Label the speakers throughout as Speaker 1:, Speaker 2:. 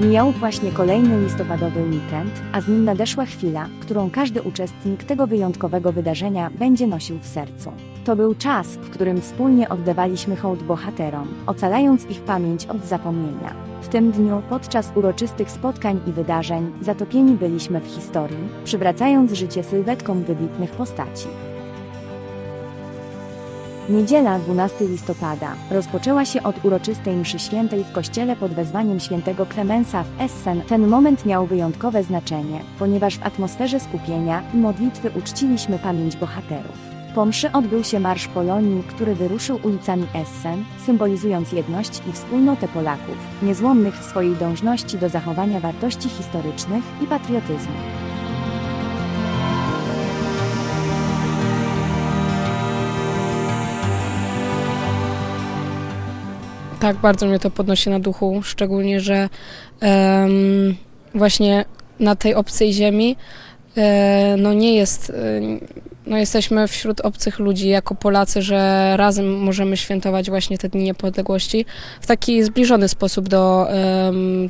Speaker 1: Mijał właśnie kolejny listopadowy weekend, a z nim nadeszła chwila, którą każdy uczestnik tego wyjątkowego wydarzenia będzie nosił w sercu. To był czas, w którym wspólnie oddawaliśmy hołd bohaterom, ocalając ich pamięć od zapomnienia. W tym dniu, podczas uroczystych spotkań i wydarzeń, zatopieni byliśmy w historii, przywracając życie sylwetkom wybitnych postaci. Niedziela 12 listopada rozpoczęła się od uroczystej mszy świętej w kościele pod wezwaniem świętego Klemensa w Essen. Ten moment miał wyjątkowe znaczenie, ponieważ w atmosferze skupienia i modlitwy uczciliśmy pamięć bohaterów. Po mszy odbył się Marsz Polonii, który wyruszył ulicami Essen, symbolizując jedność i wspólnotę Polaków, niezłomnych w swojej dążności do zachowania wartości historycznych i patriotyzmu.
Speaker 2: Tak, bardzo mnie to podnosi na duchu, szczególnie, że właśnie na tej obcej ziemi e, no nie jest, e, no jesteśmy wśród obcych ludzi jako Polacy, że razem możemy świętować właśnie te dni niepodległości w taki zbliżony sposób do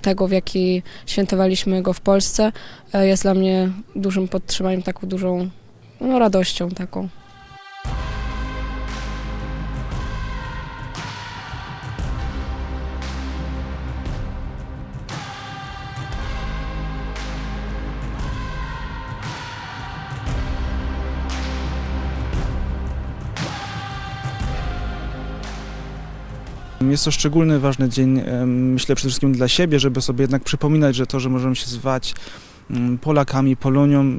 Speaker 2: tego, w jaki świętowaliśmy go w Polsce. E, jest dla mnie dużym podtrzymaniem, taką dużą no, radością taką.
Speaker 3: Jest to szczególny, ważny dzień, myślę przede wszystkim dla siebie, żeby sobie jednak przypominać, że to, że możemy się zwać mm, Polakami, Polonią,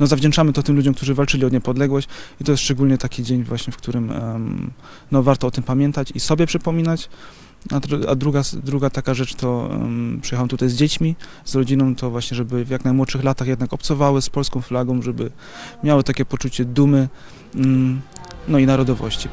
Speaker 3: no zawdzięczamy to tym ludziom, którzy walczyli o niepodległość i to jest szczególnie taki dzień właśnie, w którym no, warto o tym pamiętać i sobie przypominać. A, dru- a druga, druga taka rzecz to um, przyjechałem tutaj z dziećmi, z rodziną, to właśnie, żeby w jak najmłodszych latach jednak obcowały z polską flagą, żeby miały takie poczucie dumy, mm, no i narodowości.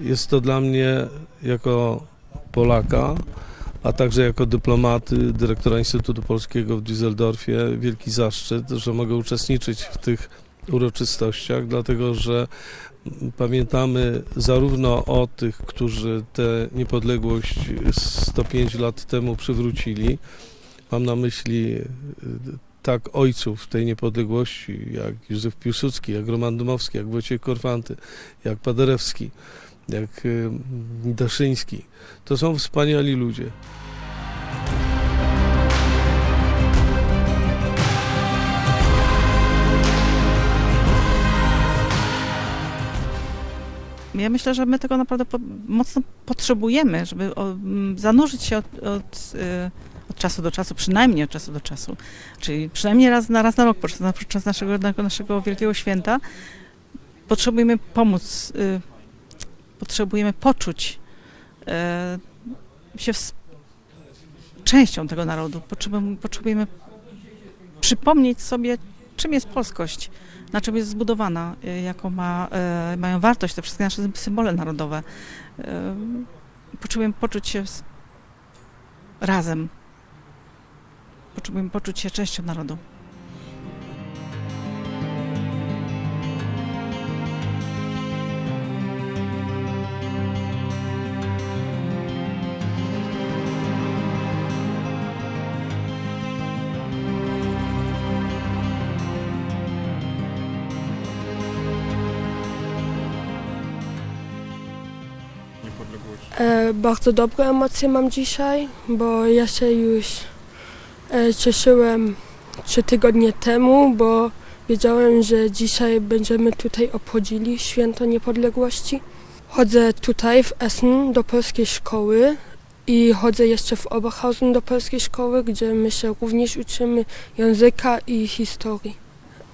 Speaker 4: Jest to dla mnie jako Polaka, a także jako dyplomaty, dyrektora Instytutu Polskiego w Düsseldorfie wielki zaszczyt, że mogę uczestniczyć w tych uroczystościach, dlatego że pamiętamy zarówno o tych, którzy tę niepodległość 105 lat temu przywrócili. Mam na myśli y, tak ojców tej niepodległości, jak Józef Piłsudski, jak Roman Dmowski, jak Wojciech Korfanty, jak Paderewski jak y, Daszyński. To są wspaniali ludzie.
Speaker 5: Ja myślę, że my tego naprawdę po, mocno potrzebujemy, żeby o, zanurzyć się od, od, y, od czasu do czasu, przynajmniej od czasu do czasu, czyli przynajmniej raz na raz na rok podczas, podczas naszego, naszego wielkiego święta. Potrzebujemy pomóc, y, potrzebujemy poczuć y, się częścią tego narodu. Potrzebujemy, potrzebujemy przypomnieć sobie, czym jest polskość na czym jest zbudowana, y, jaką ma, y, mają wartość te wszystkie nasze symbole narodowe. Potrzebujemy poczuć się razem. Potrzebujemy poczuć się częścią narodu.
Speaker 6: E, bardzo dobre emocje mam dzisiaj, bo ja się już e, cieszyłem trzy tygodnie temu, bo wiedziałem, że dzisiaj będziemy tutaj obchodzili Święto Niepodległości. Chodzę tutaj w Essen do polskiej szkoły i chodzę jeszcze w Oberhausen do polskiej szkoły, gdzie my się również uczymy języka i historii.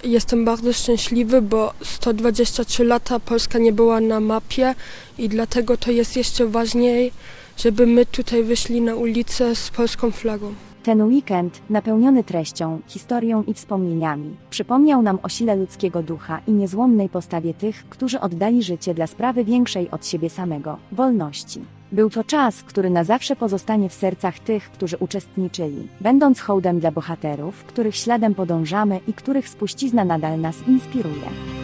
Speaker 6: Jestem bardzo szczęśliwy, bo 123 lata Polska nie była na mapie i dlatego to jest jeszcze ważniej, żeby my tutaj wyszli na ulicę z polską flagą.
Speaker 1: Ten weekend, napełniony treścią, historią i wspomnieniami, przypomniał nam o sile ludzkiego ducha i niezłomnej postawie tych, którzy oddali życie dla sprawy większej od siebie samego wolności. Był to czas, który na zawsze pozostanie w sercach tych, którzy uczestniczyli, będąc hołdem dla bohaterów, których śladem podążamy i których spuścizna nadal nas inspiruje.